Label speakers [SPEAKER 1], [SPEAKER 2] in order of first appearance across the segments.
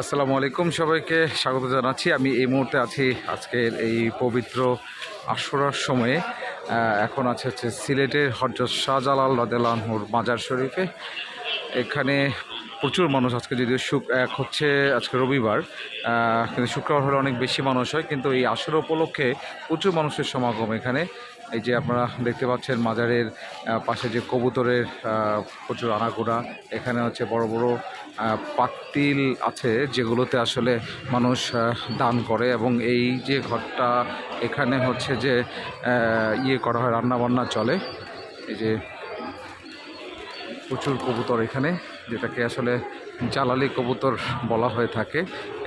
[SPEAKER 1] আসসালামু আলাইকুম সবাইকে স্বাগত জানাচ্ছি। আমি এই মুহূর্তে আছি আজকের এই পবিত্র আশুরার সময়ে। এখন আছে হচ্ছে সিলেটের হজরত শাহজালাল রদেলানহুর মাজার শরীফে। এখানে প্রচুর মানুষ আজকে যদিও শুক এক হচ্ছে আজকে রবিবার কিন্তু শুক্রবার হলে অনেক বেশি মানুষ হয়। কিন্তু এই আসর উপলক্ষে প্রচুর মানুষের সমাগম এখানে। এই যে আপনারা দেখতে পাচ্ছেন মাজারের পাশে যে কবুতরের প্রচুর আনাগোড়া এখানে হচ্ছে বড় বড় পাতিল আছে যেগুলোতে আসলে মানুষ দান করে এবং এই যে ঘরটা এখানে হচ্ছে যে ইয়ে করা হয়, রান্নাবান্না চলে। এই যে প্রচুর কবুতর এখানে, যেটাকে আসলে জালালি কবুতর বলা হয়ে থাকে।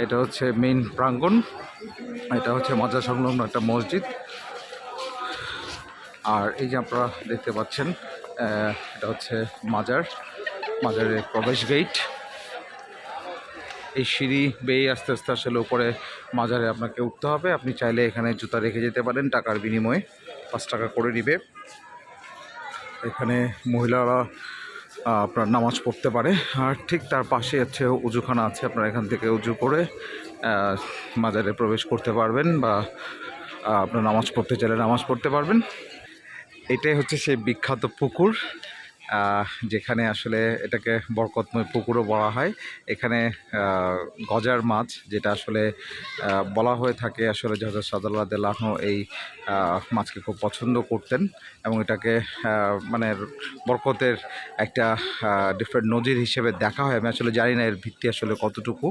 [SPEAKER 1] এটা হচ্ছে মেইন প্রাঙ্গণ, এটা হচ্ছে মাজার সংলগ্ন একটা মসজিদ। আর এই যে আপনারা দেখতে পাচ্ছেন এটা হচ্ছে মাজার, মাজারের প্রবেশ গেট এই সিঁড়ি বেয়ে আস্তে আস্তে আসলে উপরে মাজারে আপনাকে উঠতে হবে। আপনি চাইলে এখানে জুতা রেখে যেতে পারেন, টাকার বিনিময়ে পাঁচ টাকা করে নিবে। এখানে মহিলারা আপনার নামাজ পড়তে পারে। আর ঠিক তার পাশে হচ্ছে উজুখানা আছে, আপনারা এখান থেকে উজু করে মাজারে প্রবেশ করতে পারবেন বা আপনার নামাজ পড়তে চাইলে নামাজ পড়তে পারবেন। এটাই হচ্ছে সেই বিখ্যাত পুকুর যেখানে আসলে এটাকে বরকতময় পুকুরও বলা হয়। এখানে গজার মাছ, যেটা আসলে বলা হয়ে থাকে আসলে হজরত সাদাল্লাহ এই মাছকে খুব পছন্দ করতেন এবং এটাকে মানে বরকতের একটা ডিফারেন্ট নজির হিসেবে দেখা হয়। আমি আসলে জানি না এর ভিত্তি আসলে কতটুকু।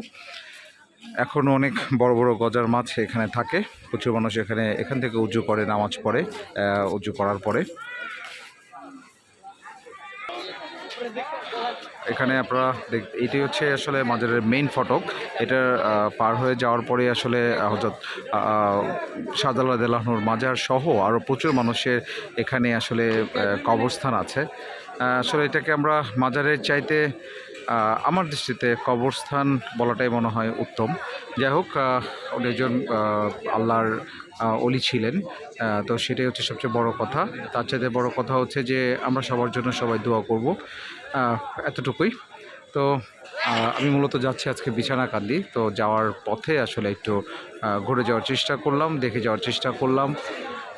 [SPEAKER 1] এখনও অনেক বড় বড় গজার মাছ এখানে থাকে। প্রচুর মানুষ এখানে, এখান থেকে উজু করে, নামাজ পড়ে উজু করার পরে। এখানে আপনারা দেখ, এটি হচ্ছে আসলে মাজারের মেইন ফটক। এটা পার হয়ে যাওয়ার পরে আসলে হজরত শাহজালাল দেলাহনুর মাজার সহ আরও প্রচুর মানুষের এখানে আসলে কবরস্থান আছে। আসলে এটাকে আমরা মাজারের চাইতে আমার দৃষ্টিতে কবরস্থান বলাটাই মনে হয় উত্তম। যাই হোক উনি একজন আল্লাহর অলি ছিলেন। তো সেটাই হচ্ছে সবচেয়ে বড় কথা। তার চাইতে বড় কথা হচ্ছে যে, আমরা সবার জন্য সবাই দোয়া করব। এতটুকুই। তো আমি মূলত যাচ্ছি আজকে বিছানা কান্দি তো যাওয়ার পথে আসলে একটু ঘুরে যাওয়ার চেষ্টা করলাম, দেখে যাওয়ার চেষ্টা করলাম।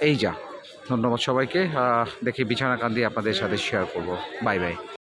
[SPEAKER 1] এই যা। ধন্যবাদ সবাইকে। দেখি বিছানা কান্দি আপনাদের সাথে শেয়ার করব। Bye bye